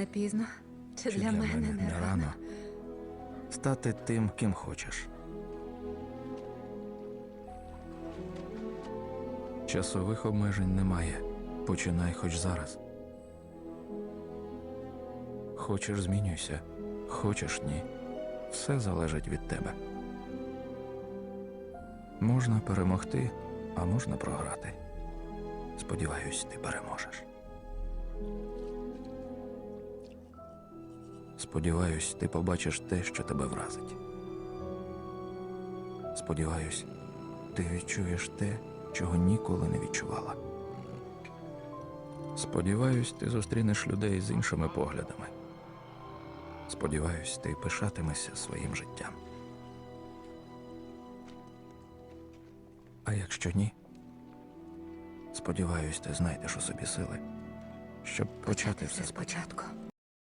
Не пізно. Чи, Чи для, мене, не рано? стати тим, ким хочеш. Часових обмежень немає. Починай хоч зараз. Хочеш змінюйся, хочеш ні. Все залежить від тебе. Можна перемогти, а можна програти. Сподіваюсь, ти переможеш. Сподіваюсь, ти побачиш те, що тебе вразить. Сподіваюсь, ти відчуєш те, чого ніколи не відчувала. Сподіваюсь, ти зустрінеш людей з іншими поглядами. Сподіваюсь, ти пишатимешся своїм життям. А якщо ні, сподіваюсь, ти знайдеш у собі сили, щоб почати все спочатку.